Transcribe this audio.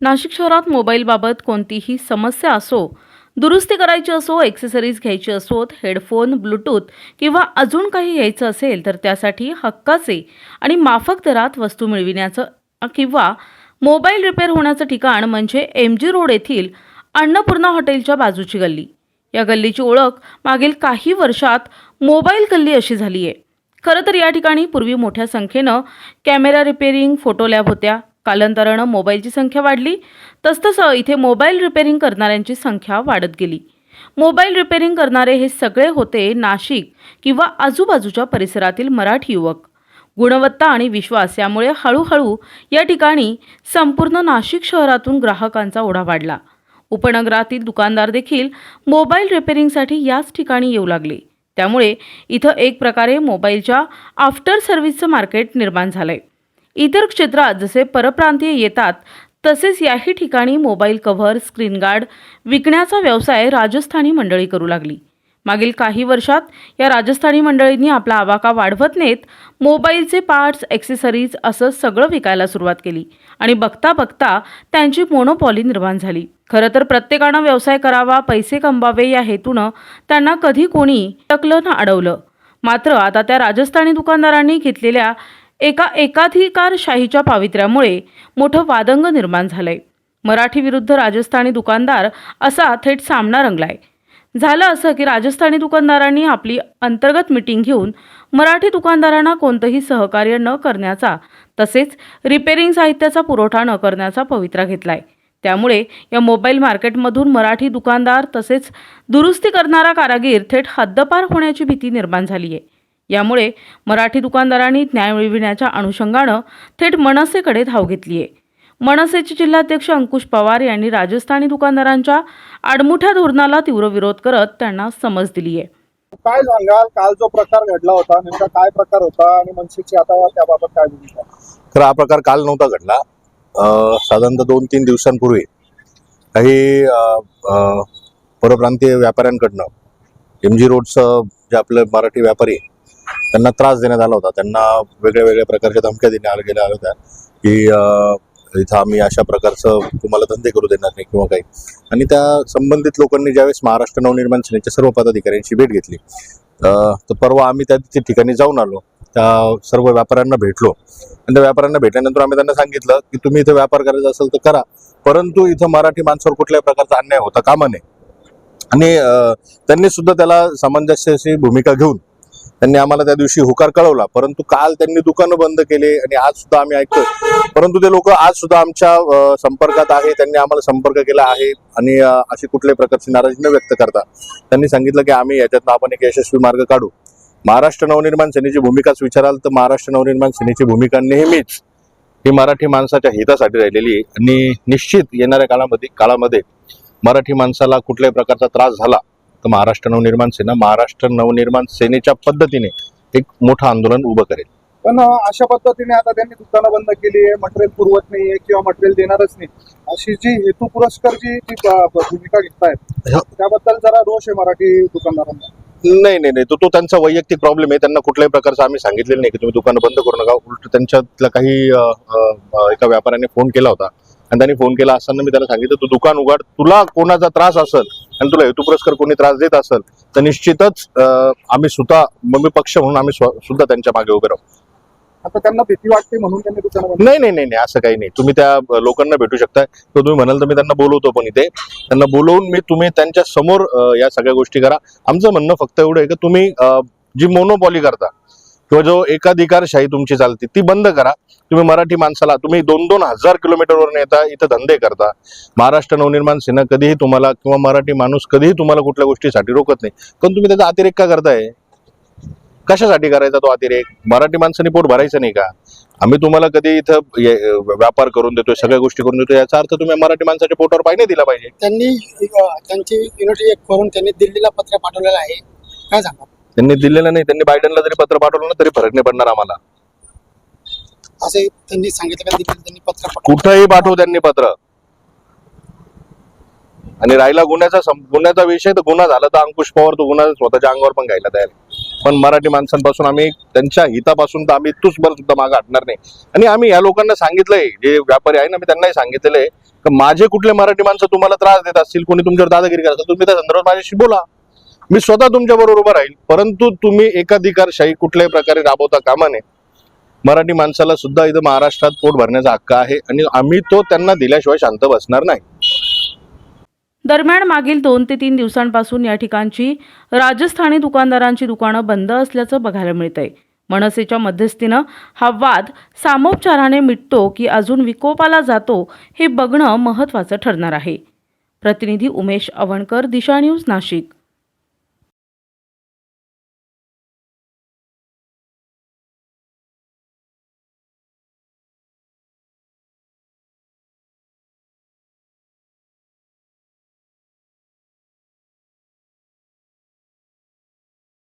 नाशिक शहरात मोबाईलबाबत कोणतीही समस्या असो दुरुस्ती करायची असो एक्सेसरीज घ्यायची असोत हेडफोन ब्लूटूथ किंवा अजून काही घ्यायचं असेल तर त्यासाठी हक्काचे आणि माफक दरात वस्तू मिळविण्याचं किंवा मोबाईल रिपेअर होण्याचं ठिकाण म्हणजे एम जी रोड येथील अन्नपूर्णा हॉटेलच्या बाजूची गल्ली. या गल्लीची ओळख मागील काही वर्षात मोबाईल गल्ली अशी झाली आहे खरं तर या ठिकाणी पूर्वी मोठ्या संख्येनं कॅमेरा रिपेअरिंग फोटो लॅब होत्या. कालांतरानं मोबाईलची संख्या वाढली. तसतसं इथे मोबाईल रिपेरिंग करणाऱ्यांची संख्या वाढत गेली. मोबाईल रिपेरिंग करणारे हे सगळे होते नाशिक किंवा आजूबाजूच्या परिसरातील मराठी युवक. गुणवत्ता आणि विश्वास यामुळे हळूहळू या ठिकाणी संपूर्ण नाशिक शहरातून ग्राहकांचा ओढा वाढला. उपनगरातील दुकानदार देखील मोबाईल रिपेरिंगसाठी याच ठिकाणी येऊ लागले. त्यामुळे इथं एक प्रकारे मोबाईलच्या आफ्टर सर्व्हिसचं मार्केट निर्माण झालं आहे इतर क्षेत्रात जसे परप्रांतीय येतात तसेच याही ठिकाणी मोबाईल कव्हर स्क्रीन गार्ड विकण्याचा व्यवसाय राजस्थानी मंडळी करू लागली. मागील काही वर्षात या राजस्थानी मंडळींनी आपला आवाका वाढवत नेत मोबाईलचे पार्ट्स ॲक्सेसरीज असं सगळं विकायला सुरुवात केली आणि बघता बघता त्यांची मोनोपॉली निर्माण झाली. खरं तर प्रत्येकानं व्यवसाय करावा पैसे कमवावे या हेतूनं त्यांना कधी कोणी टकलं ना अडवलं. मात्र आता त्या राजस्थानी दुकानदारांनी घेतलेल्या एका एकाधिकारशाहीच्या पावित्र्यामुळे मोठं वादंग निर्माण झालंय. मराठी विरुद्ध राजस्थानी दुकानदार असा थेट सामना रंगलाय. झालं असं की राजस्थानी दुकानदारांनी आपली अंतर्गत मिटिंग घेऊन मराठी दुकानदारांना कोणतंही सहकार्य न करण्याचा तसेच रिपेरिंग साहित्याचा पुरवठा न करण्याचा पवित्रा घेतलाय. त्यामुळे या मोबाईल मार्केटमधून मराठी दुकानदार तसेच दुरुस्ती करणारा कारागीर थेट हद्दपार होण्याची भीती निर्माण झाली आहे यामुळे मराठी दुकानदारांनी न्याय मिळविण्याच्या अनुषंगानं थेट मनसेकडे धाव घेतली आहे मनसेचे जिल्हाध्यक्ष अंकुश पवार यांनी राजस्थानी दुकानदारांच्या आडमुठ्या धोरणाला तीव्र विरोध करत त्यांना समज दिली आहे काय सांगाल? काल जो प्रकार घडला होता नेमका काय प्रकार होता आणि मनसेची आता त्याबाबत काय भूमिका आहे? तर हा प्रकार काल नव्हता घडला. साधारणतः दोन तीन दिवसांपूर्वी काही परप्रांतीय व्यापाऱ्यांकडनं एम जी रोडचं जे आपले मराठी व्यापारी त्यांना त्रास देण्यात आला होता. त्यांना वेगळ्या वेगळ्या प्रकारच्या धमक्या देण्यात गेल्या आल्या होत्या. की इथं आम्ही अशा प्रकारचं तुम्हाला धंदे करू देणार नाही किंवा काही. आणि त्या संबंधित लोकांनी ज्यावेळेस महाराष्ट्र नवनिर्माण सेनेच्या सर्व पदाधिकाऱ्यांची भेट घेतली तर परवा आम्ही त्या ठिकाणी जाऊन आलो. त्या सर्व व्यापाऱ्यांना भेटलो. आणि त्या व्यापाऱ्यांना भेटल्यानंतर आम्ही त्यांना सांगितलं की तुम्ही इथं व्यापार करायचा असेल तर करा. परंतु इथं मराठी माणसावर कुठल्याही प्रकारचा अन्याय होता कामा नये. आणि त्यांनी सुद्धा त्याला सामंजस्याची भूमिका घेऊन त्यांनी आम्हाला त्या दिवशी हुकार कळवला. परंतु काल त्यांनी दुकानं बंद केले आणि आज सुद्धा आम्ही ऐकतोय. परंतु ते लोक आज सुद्धा आमच्या संपर्कात आहे. त्यांनी आम्हाला संपर्क केला आहे आणि अशी कुठल्याही प्रकारची नाराजी न व्यक्त करता त्यांनी सांगितलं की आम्ही याच्यातनं आपण एक यशस्वी मार्ग काढू. महाराष्ट्र नवनिर्माण सेनेची भूमिकाच विचाराल तर महाराष्ट्र नवनिर्माण सेनेची भूमिका नेहमीच ही मराठी माणसाच्या हितासाठी राहिलेली आहे. आणि निश्चित येणाऱ्या काळामध्ये काळामध्ये मराठी माणसाला कुठल्याही प्रकारचा त्रास झाला तर महाराष्ट्र नवनिर्माण सेना महाराष्ट्र नवनिर्माण सेनेच्या पद्धतीने एक मोठं आंदोलन उभं करेल. पण अशा पद्धतीने आता त्यांनी दुकानं बंद केली आहे मटेरियल पुरवत नाहीये किंवा मटेरियल देणारच नाही. अशी जी हेतू पुरस्कारची जी ब- भूमिका घेतायत हो. त्याबद्दल जरा रोष आहे मराठी दुकानदारांना. नाही नाही नाही. तो तो त्यांचा वैयक्तिक प्रॉब्लेम आहे. त्यांना कुठल्याही प्रकारचं आम्ही सांगितलेलं नाही की तुम्ही दुकानं बंद करू नका. उलट त्यांच्यातल्या काही एका व्यापाऱ्याने फोन केला होता. आणि त्यांनी फोन केला असताना मी त्याला सांगितलं तू दुकान उघड तुला कोणाचा त्रास असेल आणि तुला हेतू पुरस्कार कोणी त्रास देत असेल तर निश्चितच आम्ही सुद्धा मग पक्ष म्हणून आम्ही सुद्धा त्यांच्या मागे उभे राहू. आता त्यांना भीती वाटते म्हणून त्यांनी दुकानं नाही नाही नाही नाही असं काही नाही. तुम्ही त्या लोकांना भेटू शकता तर तुम्ही म्हणाल तर मी त्यांना बोलवतो पण इथे. त्यांना बोलवून मी तुम्ही त्यांच्यासमोर या सगळ्या गोष्टी करा. आमचं म्हणणं फक्त एवढं आहे की तुम्ही जी मोनोपॉली करता किंवा जो एकाधिकारशाही तुमची चालते ती बंद करा. तुम्ही मराठी माणसाला तुम्ही दोन दोन हजार किलोमीटरवरून येता इथं धंदे करता. महाराष्ट्र नवनिर्माण सेना कधीही तुम्हाला किंवा मराठी माणूस कधीही तुम्हाला कुठल्या गोष्टीसाठी रोखत नाही. पण तुम्ही त्याचा अतिरेक का करताय? कशासाठी करायचा तो अतिरेक? मराठी माणसाने पोट भरायचं नाही का? आम्ही तुम्हाला कधी इथं व्यापार करून देतोय सगळ्या गोष्टी करून देतोय याचा अर्थ तुम्ही मराठी माणसाच्या पोटावर पाय नाही दिला पाहिजे. त्यांनी त्यांची युनिटी एक करून त्यांनी दिल्लीला पत्र पाठवलेलं आहे. काय सांगा त्यांनी दिलेलं नाही त्यांनी बायडनला जरी पत्र पाठवलं ना तरी फरक नाही पडणार आम्हाला. असे त्यांनी सांगितलं का दिल्लीला त्यांनी पत्र पाठवलं? कुठंही पाठवू त्यांनी पत्र. आणि राहिला गुन्ह्याचा सं- गुन्ह्याचा विषय तर गुन्हा झाला तर अंकुश पवार तो गुन्हा स्वतःच्या अंगावर पण घ्यायला तयार आहे. पण मराठी माणसांपासून आम्ही त्यांच्या हितापासून तर आम्ही तुसभर सुद्धा मागे हटणार नाही. आणि आम्ही या लोकांना सांगितलंय जे व्यापारी आहे ना मी त्यांनाही सांगितलेलं आहे की माझे कुठले मराठी माणसं तुम्हाला त्रास देत असतील कोणी तुमच्यावर दादागिरी करत असेल तुम्ही त्या संदर्भात माझ्याशी बोला. मी स्वतः तुमच्या बरोबर उभा राहील परंतु तुम्ही एकाधिकारशाही कुठल्याही प्रकारे राबवता कामा नये. मराठी माणसाला सुद्धा इथं महाराष्ट्रात पोट भरण्याचा हक्क आहे आणि आम्ही तो त्यांना दिल्याशिवाय शांत बसणार नाही. दरम्यान मागील दोन ते तीन दिवसांपासून या ठिकाणची राजस्थानी दुकानदारांची दुकानं बंद असल्याचं बघायला मिळतंय. मनसेच्या मध्यस्थीनं हा वाद सामोपचाराने मिटतो की अजून विकोपाला जातो हे बघणं महत्त्वाचं ठरणार आहे. प्रतिनिधी उमेश अवणकर दिशा न्यूज नाशिक.